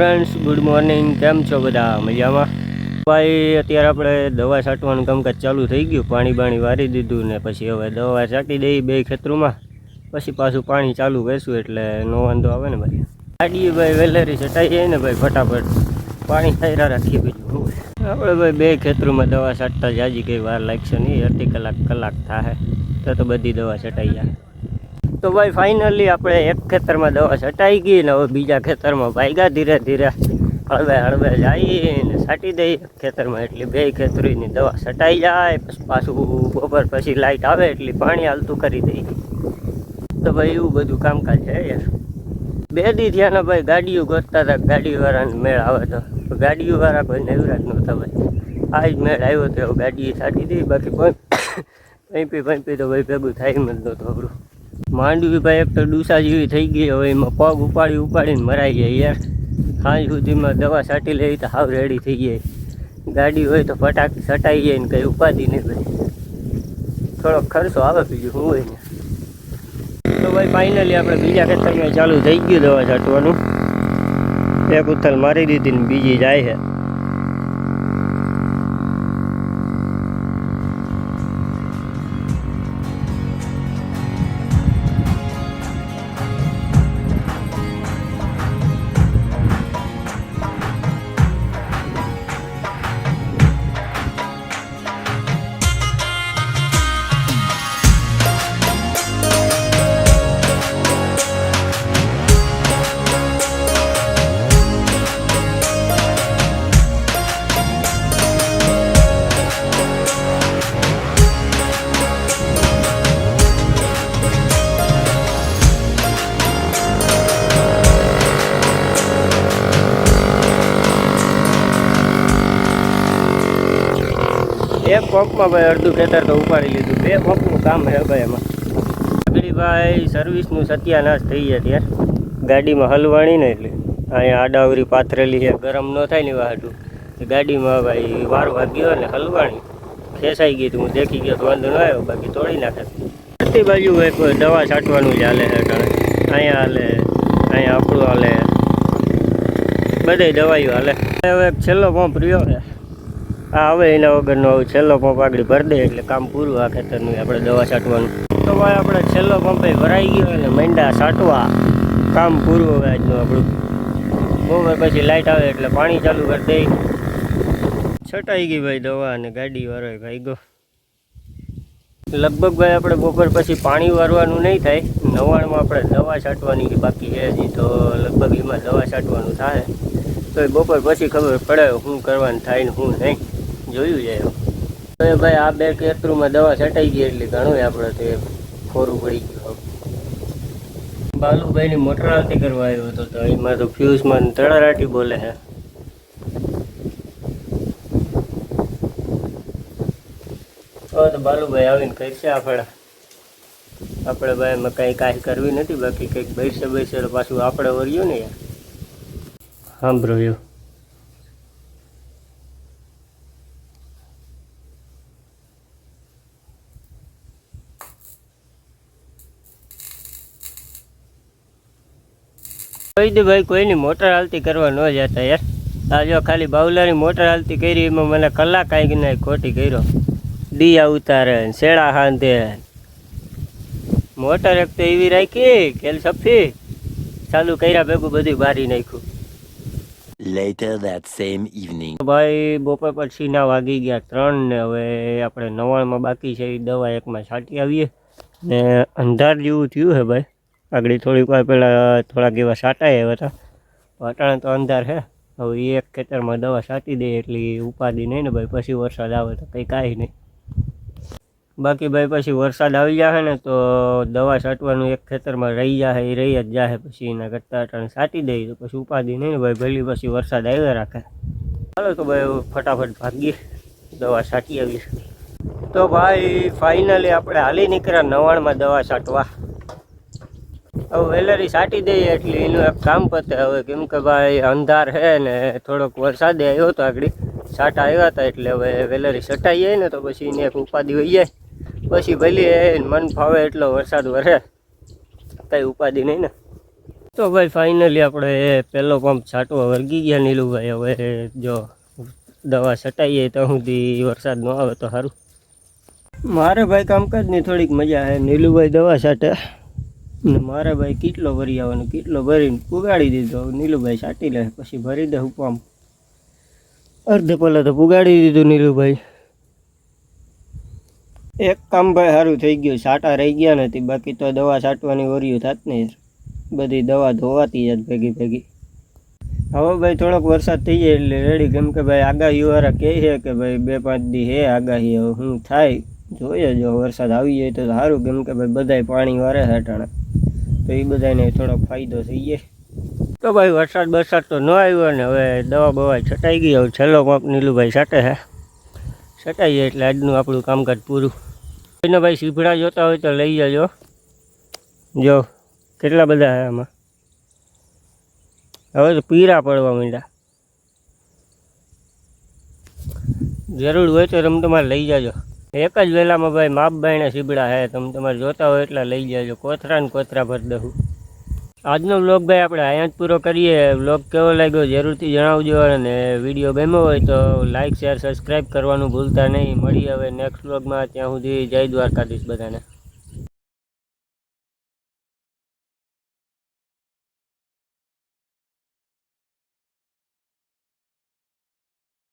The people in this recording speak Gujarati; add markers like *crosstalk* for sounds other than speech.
ફ્રેન્ડ્સ ગુડ મોર્નિંગ કેમ છો બધા? મજામાં? ભાઈ, અત્યારે આપણે દવા છાંટવાનું કામકાજ ચાલુ થઈ ગયું. પાણી બાણી વારી દીધું ને પછી હવે દવા છાંટી દઈ બે ખેતરોમાં. પછી પાછું પાણી ચાલુ કરશું એટલે નો વાંધો આવે ને ભાઈ. ગાડી ભાઈ વેલેરી છટાઈ જાય ને ભાઈ ફટાફટ પાણી ખાયરા રાખીએ બીજું આપણે ભાઈ બે ખેતરોમાં દવા છાંટતા જાજી કંઈ વાર લાગશે નહીં. અડધી કલાક કલાક થાય તો તો બધી દવા છટાઈ જાય. તો ભાઈ ફાઇનલી આપણે એક ખેતરમાં દવા છટાઈ ગઈ ને હવે બીજા ખેતરમાં ભાગ્યા ધીરે ધીરે. હળવે હળવે જઈને છાંટી દઈએ. ખેતરમાં એટલી બે ખેતરીની દવા છટાઈ જાય, પછી બપોર પછી લાઇટ આવે એટલી પાણી હાલતું કરી દઈએ. તો ભાઈ, એવું બધું કામકાજ છે યાર. બે દી થયા ને ભાઈ, ગાડીઓ ગોતતા હતા. ગાડીવાળાને મેળ આવે તો. ગાડીઓવાળા કોઈ નવરાજ નહોતા ભાઈ આ જ મેળ આવ્યો તો ગાડીએ છાંટી દઈ બાકી પંપી *coughs* પંપી તો ભાઈ ભેગું થાય એમ જ નહોતું આપણું માંડવી ભાઈ એક તો ડૂસા જેવી થઈ ગઈ, હવે એમાં પગ ઉપાડી ઉપાડીને મરાઈ જાય યાર. સાંજ સુધીમાં દવા છાંટી લેવી તો હાવ રેડી થઈ જાય ગાડી હોય તો ફટાક છટાઈ જાય ને કંઈ ઉપાધિ નહીં ભાઈ થોડોક ખર્ચો આવે બીજું શું હોય ને. તો ભાઈ ફાઇનલી આપણે બીજા ખેતરમાં ચાલુ થઈ ગયું દવા છાંટવાનું. એક ઉથલ મારી દીધી ને બીજી જાય છે. એક પંપમાં ભાઈ અડધું ખેતર તો ઉપાડી લીધું. બે પંપનું કામ છે ભાઈ એમાં. આગળી ભાઈ સર્વિસનું સત્યાનાશ થઈ ગયા ત્યારે ગાડીમાં હલવાણી ને એટલે. અહીંયા આડાવરી પાથરેલી છે. ગરમ ન થાય ને વાહટું ગાડીમાં ભાઈ વાર વાગ્યો ને હલવાણી ખેસાઈ ગઈ હું દેખી ગયો તો વાંધો ન આવ્યો. બાકી તોડી નાખે. બધી બાજુ કોઈ દવા છાંટવાનું જ હાલે છે અહીંયા હાલે, અહીંયા આપણું હાલે. બધી દવાઈઓ હાલે. હવે એક છેલ્લો પંપ રહ્યો. છે આ હવે એના વગરનો હવે છેલ્લો પંપ આગળ ભરી દે એટલે કામ પૂરું આ ખેતરનું આપણે દવા છાંટવાનું. તો ભાઈ આપણે છેલ્લો પંપે ભરાઈ ગયો અને મંડા છાંટવા કામ પૂરું હવે આજનું આપણું. બપોર પછી લાઇટ આવે એટલે પાણી ચાલુ કરી દઈ છટાઈ ગઈ ભાઈ દવા અને ગાડી વાળો ભાઈ ગયો. લગભગ ભાઈ આપણે બપોર પછી પાણી વારવાનું નહીં થાય. નવાણમાં આપણે દવા છાંટવાની બાકી છે હજી તો લગભગ એમાં દવા છાંટવાનું થાય. તો બપોર પછી ખબર પડે શું કરવાનું થાય ને શું નહીં. જોયું છે તો એ ભાઈ આ બે ખેતરોમાં દવા છટાઈ ગઈ એટલે ઘણું આપણે તે ખોરું પડી ગયું બાલુભાઈની મોટર આરતી કરવા આવ્યો હતો તો એમાં તો ફ્યુઝમાં તળારાટી બોલે છે. તો બાલુભાઈ આવીને કરશે આપણે. આપણે ભાઈ એમાં કંઈ કાંઈ કરવી નથી, બાકી કંઈક બેસે બેસે પાછું આપણે વર્યું ને. સાંભળ્યું કહી દે ભાઈ કોઈની મોટર હાલતી કરવા ન જતા યાર. આ જો ખાલી બાઉલાની મોટર હાલતી કરી એમાં મને કલાક આવી ના ખોટી કર્યો. દિયા ઉતારે શેળા શેડા હાંધે મોટર એક તો એવી રાખી કેલ સફી. ચાલુ કર્યા ભેગું બધું બારી નાખ્યું. Later that same evening. ભાઈ બપોર પછીના વાગી ગયા ત્રણ ને હવે આપણે નવાણમાં બાકી છે એ દવા એકમાં છાંટી આવીએ. ને અંધાર જેવું થયું છે ભાઈ. આગળ થોડીક વાર પહેલાં થોડાક એવા છાંટાય આવ્યા હતા. અટાણે તો અંધાર છે. હવે એ એક ખેતરમાં દવા છાંટી દે એટલી ઉપાધિ નહીં ને ભાઈ, પછી વરસાદ આવે તો કંઈ કાંઈ નહીં. બાકી ભાઈ, પછી વરસાદ આવી જશે ને તો દવા છાંટવાનું એક ખેતરમાં રહી જશે એ રહી જ જશે પછી એના કરતાં અટાણે છાંટી દઈએ તો પછી ઉપાધિ નહીં ને ભાઈ, ભલી પછી વરસાદ આવ્યા રાખે. ચાલો તો ભાઈ ફટાફટ ભાગીએ, દવા છાંટી આવીએ. તો ભાઈ ફાઇનલી આપણે હાલી નીકળ્યા નવાણમાં દવા છાંટવા. હવે વેલરી છાંટી દઈએ એટલે એનું એક કામ પતે. હવે કેમ કે ભાઈ અંધાર છે ને થોડોક વરસાદે આવ્યો હતો આગળ. છાંટા આવ્યા હતા એટલે હવે વેલરી છટાઈ જાય ને તો પછી એને એક ઉપાધિ હોઈ જાય. પછી ભલે મન ફાવે એટલો વરસાદ વરે. કંઈ ઉપાધિ નહીં ને. તો ભાઈ ફાઇનલી આપણે પહેલો પંપ છાંટવા વર્ગી ગયા નીલુભાઈ. હવે જો દવા છટાઈએ તો સુધી વરસાદ ન આવે તો સારું. મારે ભાઈ કામકાજની થોડીક મજા આવે નીલુભાઈ દવા છાંટે. ને મારે ભાઈ કેટલો ભરી આવવાનો કેટલો ભરીને પુગાડી દીધો. નીલુભાઈ છાંટી લે, પછી ભરી દે હુકમ. અડધે પહેલાં તો પુગાડી દીધું નીલુભાઈ. એક કામ ભાઈ સારું થઈ ગયું, છાંટા રહી ગયા નથી, બાકી તો દવા છાંટવાની વર્યું થાત ને યાર. બધી દવા ધોવાતી જ ભેગી ભેગી. હવે ભાઈ થોડોક વરસાદ થઈ જાય એટલે રેડી કેમ કે ભાઈ આગાહીવાળા કહે છે કે ભાઈ બે પાંચ દી હે આગાહી, હવે હું થાય, જોઈએ જો વરસાદ આવી જાય તો સારું કેમ કે ભાઈ બધાય પાણી વારે અટાણે તો એ બધાને થોડોક ફાયદો થઈ જાય. તો ભાઈ વરસાદ બરસાદ તો ન આવ્યો ને હવે દવા બવા છટાઈ ગઈ. હવે છેલ્લો પંપ નીલુભાઈ છાટે હે. છટાઈ જાય એટલે આજનું આપણું કામકાજ પૂરું. કોઈને ભાઈ સીભડા જોતા હોય તો લઈ જજો. જો, કેટલા બધા હે આમાં? હવે તો પીરા પડવા માંડ્યા. જરૂર હોય તો રમ તમારે લઈ જાજો. એક જ વેલામાં ભાઈ માપ બાયણા સીબડા હે, તમે તમારે જોતા હોય એટલા લઈ જાજો, કોથરા ને કોથરા ભર દઉં. આજનો વ્લોગ ભાઈ આપણે અહીંયા જ પૂરો કરીએ. વ્લોગ કેવો લાગ્યો જરૂરથી જણાવજો અને વીડિયો ગમ્યો હોય તો લાઇક શેર સબસ્ક્રાઈબ કરવાનું ભૂલતા નહીં. મળી હવે નેક્સ્ટ વ્લોગમાં. ત્યાં સુધી જય દ્વારકાધીશ બધાને.